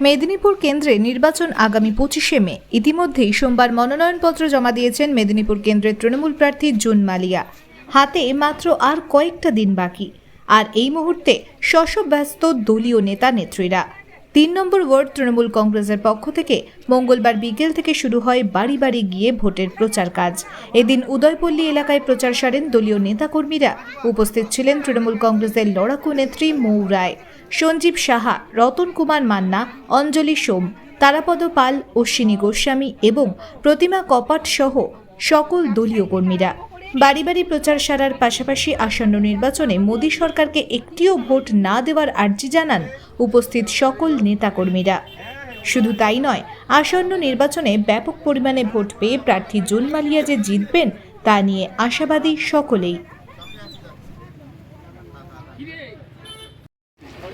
মেদিনীপুর কেন্দ্রে নির্বাচন আগামী পঁচিশে মে। ইতিমধ্যেই সোমবার মনোনয়নপত্র জমা দিয়েছেন মেদিনীপুর কেন্দ্রের তৃণমূল প্রার্থী জুন মালিয়া। হাতে মাত্র আর কয়েকটা দিন বাকি। আর এই মুহূর্তে শশব্যস্ত দলীয় নেতা নেত্রীরা। তিন নম্বর ওয়ার্ড তৃণমূল কংগ্রেসের পক্ষ থেকে মঙ্গলবার বিকেল থেকে শুরু হয় বাড়ি বাড়ি গিয়ে ভোটের প্রচার কাজ। এদিন উদয়পল্লী এলাকায় প্রচার সারেন দলীয় নেতাকর্মীরা। উপস্থিত ছিলেন তৃণমূল কংগ্রেসের লড়াকু নেত্রী মৌ রায়। সঞ্জীব সাহা, রতন কুমার মান্না, অঞ্জলি সোম, তারাপদ পাল, অশ্বিনী গোস্বামী এবং প্রতিমা কপাট সহ সকল দলীয় কর্মীরা। বাড়ি বাড়ি প্রচার সারার পাশাপাশি আসন্ন নির্বাচনে মোদী সরকারকে একটিও ভোট না দেওয়ার আর্জি জানান উপস্থিত সকল নেতাকর্মীরা। শুধু তাই নয়, আসন্ন নির্বাচনে ব্যাপক পরিমাণে ভোট পেয়ে প্রার্থী জুন মালিয়া যে জিতবেন তা নিয়ে আশাবাদী সকলেই।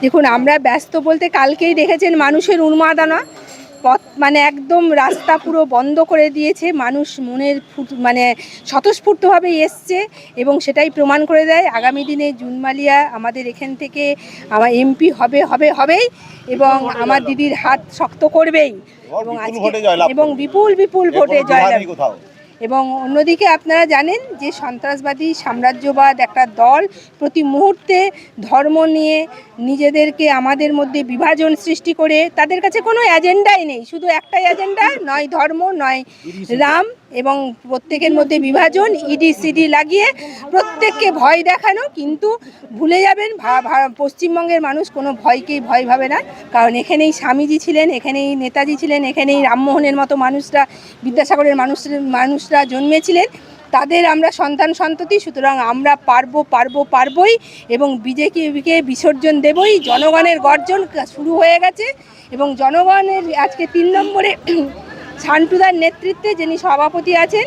দেখুন আমরা ব্যস্ত বলতে কালকেই দেখেছেন মানুষের উন্মাদনা। পথ মানে একদম রাস্তা পুরো বন্ধ করে দিয়েছে। মানুষ মনের ফুট- মানে স্বতঃস্ফূর্তভাবে এসছে এবং সেটাই প্রমাণ করে দেয়। আগামী দিনে জুনমালিয়া আমাদের এখান থেকে আমার এমপি হবে হবে হবেই এবং আমার দিদির হাত শক্ত করবেই। এবং বিপুল আজকে এবং বিপুল বিপুল ভোটে জয়লাভ। এবং অন্যদিকে আপনারা জানেন যে সন্ত্রাসবাদী সাম্রাজ্যবাদ একটা দল প্রতি মুহূর্তে ধর্ম নিয়ে নিজেদেরকে আমাদের মধ্যে বিভাজন সৃষ্টি করে, তাদের কাছে কোনো এজেন্ডাই নেই। শুধু একটাই এজেন্ডা, নয় ধর্ম, নয় রাম। এবং প্রত্যেকের মধ্যে বিভাজন ইডি সিডি লাগিয়ে প্রত্যেককে ভয় দেখানো, কিন্তু ভুলে যাবেন পশ্চিমবঙ্গের মানুষ কোনো ভয়কেই ভয় ভাবে না। কারণ এখানেই স্বামীজি ছিলেন, এখানেই নেতাজি ছিলেন, এখানেই রামমোহনের মতো মানুষরা, বিদ্যাসাগরের মানুষ, মানুষরা জন্মেছিলেন। তাদের আমরা সন্তান সন্ততি, সুতরাং আমরা পারব পারব, পারবই এবং বিজেপিকে বিসর্জন দেবই। জনগণের গর্জন শুরু হয়ে গেছে এবং জনগণের আজকে তিন নম্বরে শান্টুদার নেতৃত্বে যিনি সভাপতি আছেন,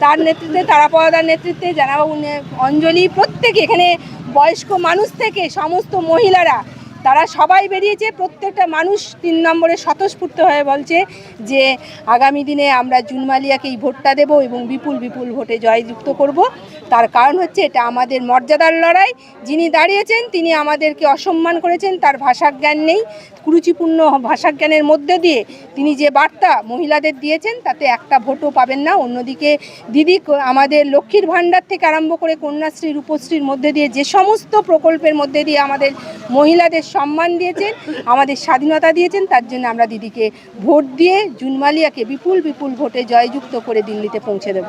তার নেতৃত্বে, তারাপদার নেতৃত্বে জানাবাবু অঞ্জলি, প্রত্যেকে এখানে বয়স্ক মানুষ থেকে সমস্ত মহিলারা তারা সবাই বেরিয়েছে, প্রত্যেকটা মানুষ তিন নম্বরে স্বতঃস্ফূর্ত হয়ে বলছে যে আগামী দিনে আমরা জুনমালিয়াকে এই ভোটটা দেব এবং বিপুল বিপুল ভোটে জয়যুক্ত করব। তার কারণ হচ্ছে এটা আমাদের মর্যাদার লড়াই। যিনি দাঁড়িয়েছেন, তিনি আমাদেরকে অসম্মান করেছেন, তার ভাষাজ্ঞান নেই। কুরুচিপূর্ণ ভাষাজ্ঞানের মধ্যে দিয়ে তিনি যে বার্তা মহিলাদের দিয়েছেন, তাতে একটা ভোটও পাবেন না। অন্যদিকে দিদি, আমাদের লক্ষ্মীর ভাণ্ডার থেকে আরম্ভ করে কন্যাশ্রী, রূপশ্রীর মধ্যে দিয়ে যে সমস্ত প্রকল্পের মধ্যে দিয়ে আমাদের মহিলাদের সম্মান দিয়েছেন, আমাদের স্বাধীনতা দিয়েছেন, তার জন্য আমরা দিদিকে ভোট দিয়ে জুনমালিয়াকে বিপুল বিপুল ভোটে জয়যুক্ত করে দিল্লিতে পৌঁছে দেব।